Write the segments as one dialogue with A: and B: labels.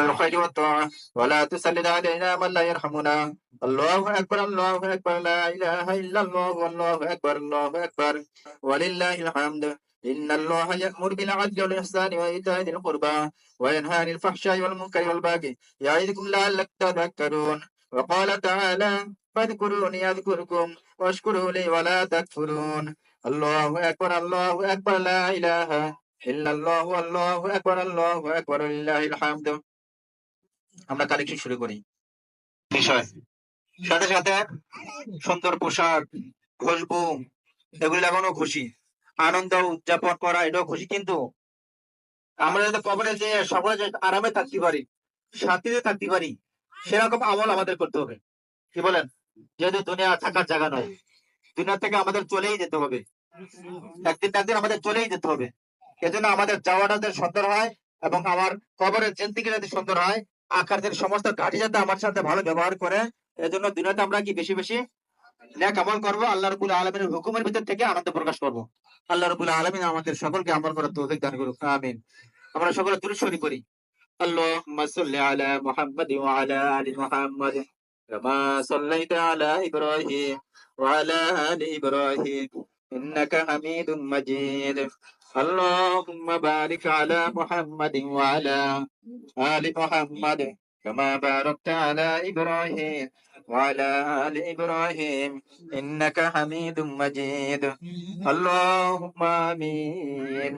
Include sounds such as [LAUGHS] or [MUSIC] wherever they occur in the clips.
A: الخير والطاعة. ولا تسلط علينا من لا يرحمنا. الله أكبر الله أكبر لا إله إلا الله والله أكبر الله أكبر. ولله الحمد. إن الله يأمر بالعدل والإحسان وإيتاء ذي القربى وينهى عن الفحشاء والمنكر والبغي يعظكم لعلكم تذكرون. وقال تعالى فاذكروني أذكركم واشكروا لي ولا تكفرون. الله أكبر الله أكبر لا إله إلا الله والله أكبر الله أكبر لله الحمد. আমরা কালেকশন শুরু করি। সাথে সাথে সুন্দর পোশাক, খুশবু, এগুলি লাগানো খুশি। আনন্দ উদযাপন করা, এটাও খুশি। কিন্তু আমরা যাতে কবরে যে সকলে আরামে থাকতে পারি, শান্তিতে থাকতে পারি, সেরকম আমল আমাদের করতে হবে। কি বলেন? যেহেতু দুনিয়া থাকার জায়গা নয়, দুনিয়া থেকে আমাদের চলেই যেতে হবে। একদিন একদিন আমাদের চলেই যেতে হবে। এজন্য আমাদের যাওয়াটা যাতে সুন্দর হয় এবং আমার কবরের জেন্তিকে যাতে সুন্দর হয় আকারদের সমস্ত ঘাটি যাতে আমার সাথে ভালো ব্যবহার করে এজন্য দুনিয়াতে আমরা কি বেশি বেশি ন্যাক আমল করবো আল্লাহ রবুল আলমের হুকুমের ভিতর থেকে আনন্দ প্রকাশ করবো আল্লাহ রবুল আলমিন আমাদের সকলকে আমল করার তৌফিক দান করুক আমিন আমরা সকলে দূর শরীফ করি اللهم صل على محمد وعلى ال محمد كما صليت على ابراهيم وعلى ال ابراهيم انك حميد مجيد اللهم بارك على محمد وعلى آل محمد كما باركت على إبراهيم وعلى آل إبراهيم. إنك حميد مجيد. اللهم آمين.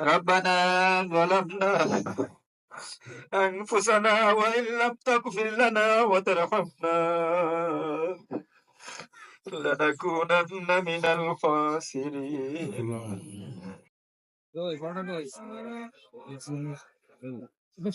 A: ربنا ظلمنا أنفسنا وإن لم تغفر لنا وترحمنا. لنكونن من الخاسرين [LAUGHS] そ、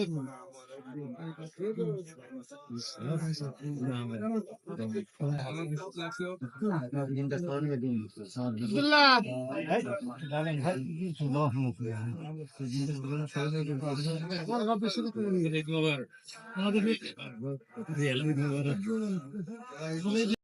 A: う。
B: আমাদের